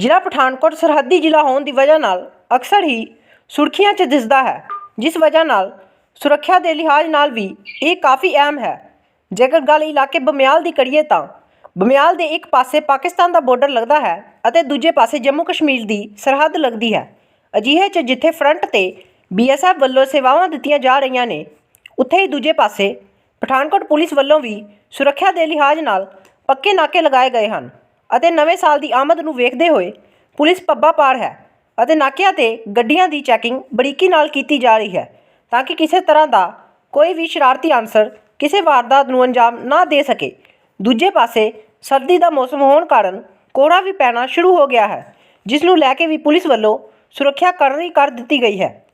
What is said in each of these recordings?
ਜ਼ਿਲ੍ਹਾ ਪਠਾਨਕੋਟ ਸਰਹੱਦੀ ਜ਼ਿਲ੍ਹਾ ਹੋਣ ਦੀ ਵਜ੍ਹਾ ਨਾਲ ਅਕਸਰ ਹੀ ਸੁਰਖੀਆਂ 'ਚ ਦਿਸਦਾ ਹੈ, ਜਿਸ ਵਜ੍ਹਾ ਨਾਲ ਸੁਰੱਖਿਆ ਦੇ ਲਿਹਾਜ਼ ਨਾਲ ਵੀ ਇਹ ਕਾਫੀ ਅਹਿਮ ਹੈ। ਜੇਕਰ ਗੱਲ ਇਲਾਕੇ ਬਮਿਆਲ ਦੀ ਕਰੀਏ ਤਾਂ ਬਮਿਆਲ ਦੇ ਇੱਕ ਪਾਸੇ ਪਾਕਿਸਤਾਨ ਦਾ ਬਾਰਡਰ ਲੱਗਦਾ ਹੈ ਅਤੇ ਦੂਜੇ ਪਾਸੇ ਜੰਮੂ ਕਸ਼ਮੀਰ ਦੀ ਸਰਹੱਦ ਲੱਗਦੀ ਹੈ। ਅਜਿਹੇ 'ਚ ਜਿੱਥੇ ਫਰੰਟ ਤੇ ਬੀਐਸਐਫ ਵੱਲੋਂ ਸੇਵਾਵਾਂ ਦਿੱਤੀਆਂ ਜਾ ਰਹੀਆਂ ਨੇ, ਉੱਥੇ ਹੀ ਦੂਜੇ ਪਾਸੇ ਪਠਾਨਕੋਟ ਪੁਲਿਸ ਵੱਲੋਂ ਵੀ ਸੁਰੱਖਿਆ ਦੇ ਲਿਹਾਜ਼ ਨਾਲ ਪੱਕੇ ਨਾਕੇ ਲਗਾਏ ਗਏ ਹਨ। ਅਤੇ ਨਵੇਂ ਸਾਲ ਦੀ ਆਮਦ ਨੂੰ ਵੇਖਦੇ ਹੋਏ ਪੁਲਿਸ ਪੱਬਾ ਪਾਰ ਹੈ ਅਤੇ ਨਾਕਿਆਂ ਤੇ ਗੱਡੀਆਂ ਦੀ ਚੈਕਿੰਗ ਬਰੀਕੀ ਨਾਲ ਕੀਤੀ ਜਾ ਰਹੀ ਹੈ ਤਾਂ ਕਿ ਕਿਸੇ ਤਰ੍ਹਾਂ ਦਾ ਕੋਈ ਵੀ ਸ਼ਰਾਰਤੀ ਅਨਸਰ ਕਿਸੇ ਵਾਰਦਾਤ ਨੂੰ ਅੰਜਾਮ ਨਾ ਦੇ ਸਕੇ। ਦੂਜੇ ਪਾਸੇ ਸਰਦੀ ਦਾ ਮੌਸਮ ਹੋਣ ਕਾਰਨ ਕੋਹਰਾ ਵੀ ਪੈਣਾ ਸ਼ੁਰੂ ਹੋ ਗਿਆ ਹੈ, ਜਿਸ ਨੂੰ ਲੈ ਕੇ ਵੀ ਪੁਲਿਸ ਵੱਲੋਂ ਸੁਰੱਖਿਆ ਕਰਨੀ ਕਰ ਦਿੱਤੀ ਗਈ ਹੈ।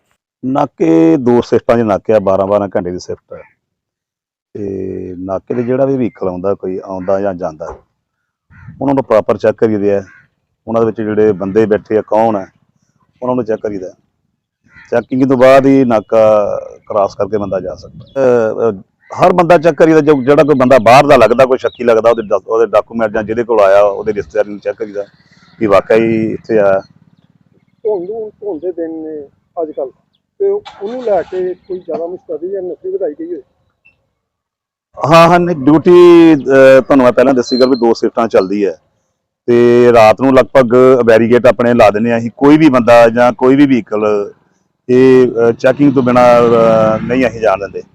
ਨਾਕੇ ਦੋ ਸ਼ਿਫਟਾਂ 'ਚ ਨਾਕਿਆ ਆ 12 12 ਘੰਟੇ ਦੀ ਸ਼ਿਫਟ ਹੈ। ਤੇ ਨਾਕੇ ਤੇ ਜਿਹੜਾ ਵੀ ਵਹੀਕਲ ਆਉਂਦਾ, ਕੋਈ ਆਉਂਦਾ ਜਾਂ ਜਾਂਦਾ ਉਹਨਾਂ ਨੂੰ ਪ੍ਰੋਪਰ ਚੈੱਕ ਕਰੀਦੇ ਆ। ਉਹਨਾਂ ਦੇ ਵਿੱਚ ਜਿਹੜੇ ਬੰਦੇ ਬੈਠੇ ਆ ਕੌਣ ਹੈ ਉਹਨਾਂ ਨੂੰ ਚੈੱਕ ਕਰੀਦਾ। ਚੈਕਿੰਗ ਤੋਂ ਬਾਅਦ ਹੀ ਨਾਕਾ ਕ੍ਰਾਸ ਕਰਕੇ ਬੰਦਾ ਜਾ ਸਕਦਾ। ਅਹ, ਅਹ, ਹਰ ਬੰਦਾ ਚੈੱਕ ਕਰੀਦਾ ਜੋ ਜਿਹੜਾ ਕੋਈ ਬੰਦਾ ਬਾਹਰ ਦਾ ਲੱਗਦਾ ਕੋਈ ਸ਼ੱਕੀ ਲੱਗਦਾ ਉਹਦੇ ਡਾਕ- ਉਹਦੇ ਡਾਕੂਮੈਂਟ ਜਾਂ ਜਿਹਦੇ ਕੋਲ ਆਇਆ ਉਹਦੇ ਰਿਸ਼ਤੇਦਾਰ ਨੂੰ ਚੈੱਕ ਕਰੀਦਾ ਕਿ ਵਾਕਈ ਇੱਥੇ ਆ। ਧੁੰਦ ਨੂੰ ਧੁੰਦ ਦੇ ਦਿਨ ਨੇ ਅੱਜ ਕੱਲ ਤੇ ਉਹਨੂੰ ਲੈ ਕੇ ਕੋਈ ਜ਼ਿਆਦਾ ਮੁਸ਼ਤਰੀ ਜਾਂ ਨਸਲੀ ਵਧਾਈ ਗਈ ਹੋਏ। ਹਾਂ ਹਾਂ ਡਿਊਟੀ ਤੁਹਾਨੂੰ ਮੈਂ ਪਹਿਲਾਂ ਦੱਸੀ ਗੱਲ ਵੀ ਦੋ ਸ਼ਿਫਟਾਂ ਚੱਲਦੀ ਹੈ। ਤੇ ਰਾਤ ਨੂੰ ਲਗਭਗ ਬੈਰੀਗੇਟ ਆਪਣੇ ਲਾ ਦਿੰਦੇ ਆ ਅਸੀਂ, ਕੋਈ ਵੀ ਬੰਦਾ ਜਾਂ ਕੋਈ ਵੀ ਵਹੀਕਲ ਇਹ ਚੈਕਿੰਗ ਤੋਂ ਬਿਨਾ ਨਹੀਂ ਅਸੀਂ ਜਾਣ ਦਿੰਦੇ।